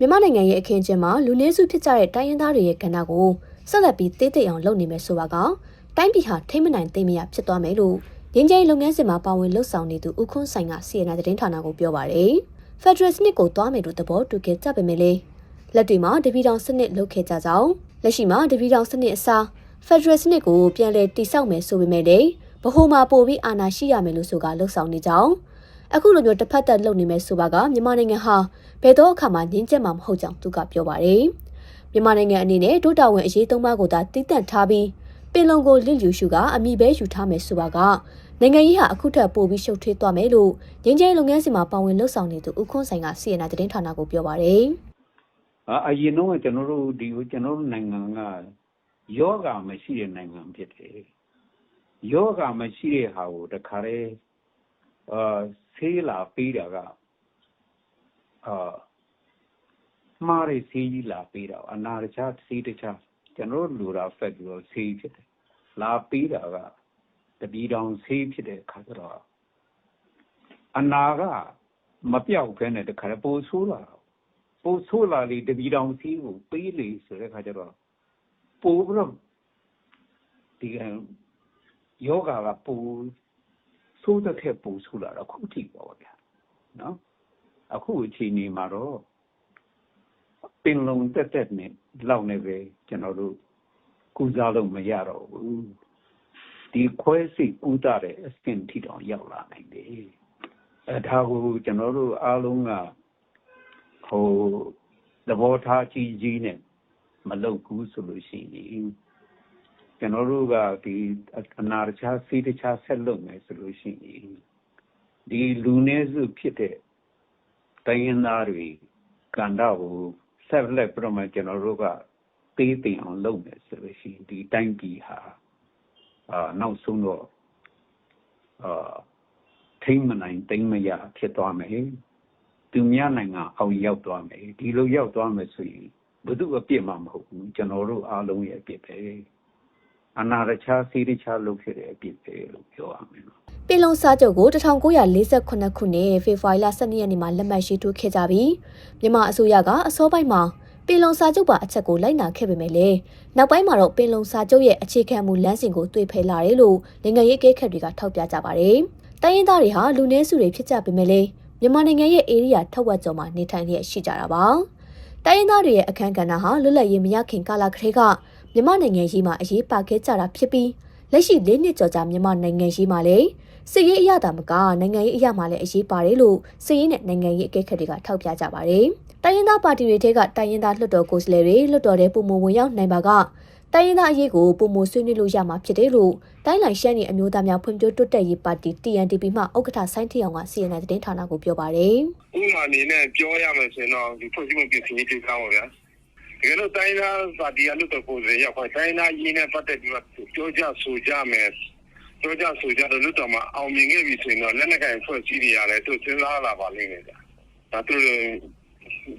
မြန်မာနိုင်ငံရဲ့အခင်းကျင်းမှာလူနည်းစုဖြစ်ကြတဲ့တိုင်းရင်းသားတွေရဲ့ကဏ္ဍကိုဆက်လက်ပြီးတည်တည်အောင်လုပ်နေမယ်ဆိုပါကတိုင်းပြည်ဟာထိမ့်မနိုင်သိမ့်မရဖြစ်သွားမယ်လို့ငင်းကျင်းလုပ်ငန်းစဉ်မှာပါဝင်လှုပ်ဆောင်နေသူဦးခွန်းဆိုင်ကစီရနာသတင်းဌာနကိုပြောပါတယ်။ Federal စနစ်ကိုတွားမယ်လို့သဘောတူခဲ့ကြပေမဲ့လည်းလက်တွေမှာတပီတောင်စနစ်လုပ်ခဲ့ကြကြောင်းလက်ရှိမှာတပီတောင်စနစ်အစား Federal စနစ်ကိုပြန်လည်တည်ဆောက်မယ်ဆိုပေမဲ့လည်းဗဟိုမှာပို့ပြီးအာဏာရှိရမယ်လို့ဆိုကလှုပ်ဆောင်နေကြောင်း အခုလိုမျိုးတစ်ဖက်သက်လုပ်နေမယ်ဆိုပါကမြန်မာနိုင်ငံဟာဘယ်တော့အခါမှငင်းချက်မှာမဟုတ်ကြောင်းသူကပြောပါတယ်။မြန်မာနိုင်ငံအနေနဲ့ဒုတာဝန်အရေးသုံးပါးကိုသာတည်တံ့ထားပြီးပင်လုံကိုလစ်လျူရှုကအမိပဲယူထားမယ်ဆိုပါကနိုင်ငံရေးဟာအခုထက်ပိုပြီးရှုပ်ထွေးသွားမယ်လို့ငင်းကျဲလုပ်ငန်းစဉ်မှာပါဝင်လှုပ်ဆောင်နေသူဦးခွန်းဆိုင်ကစီရင်နာသတင်းဌာနကိုပြောပါတယ်။အအရင်တော့ကျွန်တော်တို့ဒီကျွန်တော်တို့နိုင်ငံကယောဂမရှိတဲ့နိုင်ငံဖြစ်တယ်ယောဂမရှိတဲ့ဟာကိုတခါတည်း အာဆေးလာပေးတာကအာမှားတဲ့ဆေးကြီးလာပေးတာအနာတခြားဆေးတခြားကျွန်တော်တို့လူတာဖက်ပြီးတော့ဆေးဖြစ်တယ်လာပေးတာကတပီတောင်ဆေးဖြစ်တဲ့အခါကျတော့အနာကမပြောက်ခဲနဲ့တခါတည်းပိုဆိုးလာတာပိုဆိုးလာလေတပီတောင်ဆေးကိုပေးလေဆိုတဲ့အခါကျတော့ပိုပြီးတော့ဒီယောဂါကပို ဆိုးတဲ့ထက်ပိုဆိုးလာတော့ခုထိပေါ့ဗျာနော်အခုအချိန်ဒီမှာတော့ပင်လုံတက်တက်နဲ့လောက်နေပဲကျွန်တော်တို့ကုစားလို့မရတော့ဘူးဒီခွဲစိတ်ကုသတဲ့အဆင့်ထိတောင်ရောက်လာနိုင်တယ်အဲဒါကိုကျွန်တော်တို့အားလုံးကဟိုသဘောထားကြီးကြီးနဲ့မလုပ်ဘူးဆိုလို့ရှိရင် ကျွန်တော်တို့ကဒီအနာတခြားဆေးတခြားဆက်လုပ်မယ်ဆိုလို့ရှိရင်ဒီလူနည်းစုဖြစ်တဲ့တိုင်းရင်းသားတွေကန္တာကိုဆက်လက်ပြမကျွန်တော်တို့ကသေးသိအောင်လုပ်မယ်ဆိုလို့ရှိရင်ဒီတိုင်းပြည်ဟာအာနောက်ဆုံးတော့အာထိမ့်မနိုင်တိမ့်မရဖြစ်သွားမယ်သူများနိုင်ငံအောင်ရောက်သွားမယ်ဒီလိုရောက်သွားမယ်ဆိုရင်ဘု து အပြစ်မှမဟုတ်ဘူးကျွန်တော်တို့အားလုံးရဲ့အပြစ်ပဲ အနာရချာစီရချာလုပ်ခဲ့တဲ့အပြစ်ပဲလို့ပြောရမယ်နော်ပင်လုံစာချုပ်ကို1948ခုနှစ်ဖေဖော်ဝါရီလ12ရက်နေ့မှာလက်မှတ်ရေးထိုးခဲ့ကြပြီးမြန်မာအစိုးရကအစောပိုင်းမှာပင်လုံစာချုပ်ပါအချက်ကိုလိုက်နာခဲ့ပေမဲ့လည်းနောက်ပိုင်းမှာတော့ပင်လုံစာချုပ်ရဲ့အခြေခံမူလမ်းစဉ်ကိုတွေ့ဖယ်လာတယ်လို့နိုင်ငံရေးအကဲခတ်တွေကထောက်ပြကြပါတယ်။တိုင်းရင်းသားတွေဟာလူနည်းစုတွေဖြစ်ကြပေမဲ့လည်းမြန်မာနိုင်ငံရဲ့ဧရိယာထက်ဝက်ကျော်မှာနေထိုင်လျက်ရှိကြတာပါ။တိုင်းရင်းသားတွေရဲ့အခမ်းကဏ္ဍဟာလွတ်လပ်ရေးမရခင်ကာလကတည်းက မြန်မာနိုင်ငံရေးမှာအရေးပါခဲ့ကြတာဖြစ်ပြီးလက်ရှိ၄နှစ်ကျော်ကြာမြန်မာနိုင်ငံရေးမှာလည်းစစ်ရေးအရသာမကနိုင်ငံရေးအရာမှာလည်းအရေးပါတယ်လို့စစ်ရေးနဲ့နိုင်ငံရေးအကဲခတ်တွေကထောက်ပြကြပါတယ်။တိုင်းရင်းသားပါတီတွေထဲကတိုင်းရင်းသားလွှတ်တော်ကိုယ်စားလှယ်တွေလွှတ်တော်ထဲပုံမဝင်ရောက်နိုင်ပါကတိုင်းရင်းသားအရေးကိုပုံမဆွေးနွေးလို့ရမှာဖြစ်တယ်လို့တိုင်းလိုင်ရှမ်းပြည်အမျိုးသားများဖွံ့ဖြိုးတိုးတက်ရေးပါတီ TNDP မှဥက္ကဋ္ဌဆိုင်းထီအောင်က CNN သတင်းဌာနကိုပြောပါတယ်။ဥပမာအနေနဲ့ပြောရမယ်ဆိုရင်တော့ဒီဖွဲ့စည်းမှုပြင်ဆင်ရေးကိစ္စပါဗျာ တကယ်လို့တိုင်းသားပါတီအလို့တော့ကိုယ်စားရောက်ခွင့်တိုင်းသားရင်းနဲ့ပတ်သက်ပြီးတော့ပြောကြဆိုကြမယ်ပြောကြဆိုကြတော့လွတ်တော်မှာအောင်မြင်ခဲ့ပြီဆိုရင်တော့လက်နက်ကင်ဖွဲ့စည်းတွေရတယ်သူစဉ်းစားလာပါလိမ့်မယ်ဗျာဒါသူ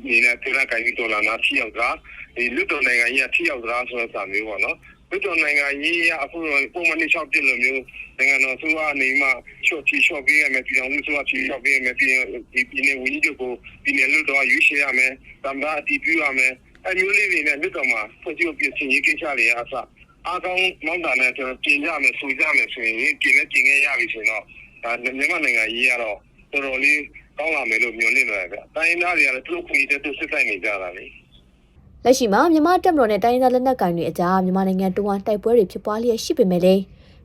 ဒီနေ့ပြည်ကကိုင်းတော်လာနာထိရောက်တာဒီလွတ်တော်နိုင်ငံကြီးကထိရောက်တာဆိုတဲ့စာမျိုးပေါ့နော်လွတ်တော်နိုင်ငံကြီးကအခုပုံမှန်၆ပြည့်လိုမျိုးနိုင်ငံတော်သူကနေမှချော့ချီချော့ပေးရမယ်ပြည်တော်စုကချီချော့ပေးရမယ်ပြည်ဒီပြည်နယ်ဝန်ကြီးချုပ်ကိုပြည်နယ်လွတ်တော်ရွေးချယ်ရမယ်တမ္ဘာအတည်ပြုရမယ် အဲမျိုးလေးတွေနဲ့လွတ်တော်မှာဖွဲ့စည်းပြင်ဆင်ရေးကိစ္စတွေအစအားကောင်းမောင်းတာနဲ့ကျွန်တော်ပြင်ကြမယ်ဆိုကြမယ်ဆိုရင်ပြင်လည်းပြင်ခဲ့ရပြီဆိုတော့ဒါမြန်မာနိုင်ငံကြီးကတော့တော်တော်လေးကောင်းလာမယ်လို့မျှော်လင့်နေတယ်ဗျ။တိုင်းသားတွေကလည်းသူတို့ခွင့်ရတဲ့သူစစ်တိုင်းနေကြတာလေ။လက်ရှိမှာမြန်မာတပ်မတော်နဲ့တိုင်းရင်းသားလက်နက်ကိုင်တွေအကြားမြန်မာနိုင်ငံတွင်းတိုက်ပွဲတွေဖြစ်ပွားလျက်ရှိပေမဲ့လည်း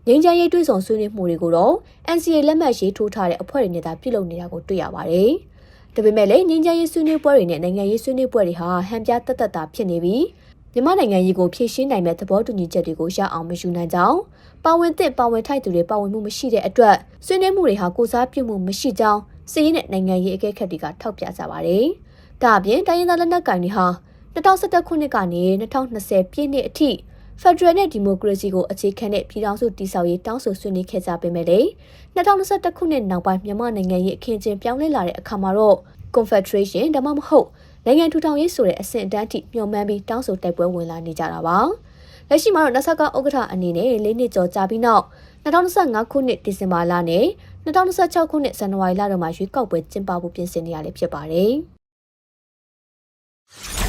ငင်းချမ်းရေးတွဲဆောင်ဆွေးနွေးမှုတွေကိုတော့ NCA လက်မှတ်ရေးထိုးထားတဲ့အဖွဲ့တွေနဲ့သာပြုလုပ်နေတာကိုတွေ့ရပါတယ်။ ဒါပေမဲ့လည်းငင်းချမ်းရေးဆွေးနွေးပွဲတွေနဲ့နိုင်ငံရေးဆွေးနွေးပွဲတွေဟာဟန်ပြတက်တက်တာဖြစ်နေပြီးမြန်မာနိုင်ငံရေးကိုဖြည့်ရှင်းနိုင်မဲ့သဘောတူညီချက်တွေကိုရအောင်မယူနိုင်ကြောင်းပါဝင်သင့်ပါဝင်ထိုက်သူတွေပါဝင်မှုမရှိတဲ့အတွက်ဆွေးနွေးမှုတွေဟာကိုစားပြုမှုမရှိကြောင်းစီးရင်တဲ့နိုင်ငံရေးအကဲခတ်တွေကထောက်ပြကြပါတယ်။ဒါအပြင်တိုင်းရင်းသားလက်နက်ကိုင်တွေဟာ2011ခုနှစ်ကနေ2020ပြည့်နှစ်အထိ ဖက်ဒရယ်နဲ့ဒီမိုကရေစီကိုအခြေခံတဲ့ပြည်ထောင်စုတည်ဆောက်ရေးတောင်းဆိုဆွေးနွေးခဲ့ကြပေမဲ့လည်း2021ခုနှစ်နောက်ပိုင်းမြန်မာနိုင်ငံရဲ့အခင်းကျင်းပြောင်းလဲလာတဲ့အခါမှာတော့ Confederation ဒါမှမဟုတ်နိုင်ငံထူထောင်ရေးဆိုတဲ့အဆင့်အတန်းထိမျှော်မှန်းပြီးတောင်းဆိုတိုက်ပွဲဝင်လာနေကြတာပါ။လက်ရှိမှာတော့နဆကဥက္ကဋ္ဌအနေနဲ့၄နှစ်ကျော်ကြာပြီးနောက်2025ခုနှစ်ဒီဇင်ဘာလနဲ့2026ခုနှစ်ဇန်နဝါရီလတို့မှာရွေးကောက်ပွဲကျင်းပဖို့ပြင်ဆင်နေရလေဖြစ်ပါတယ်။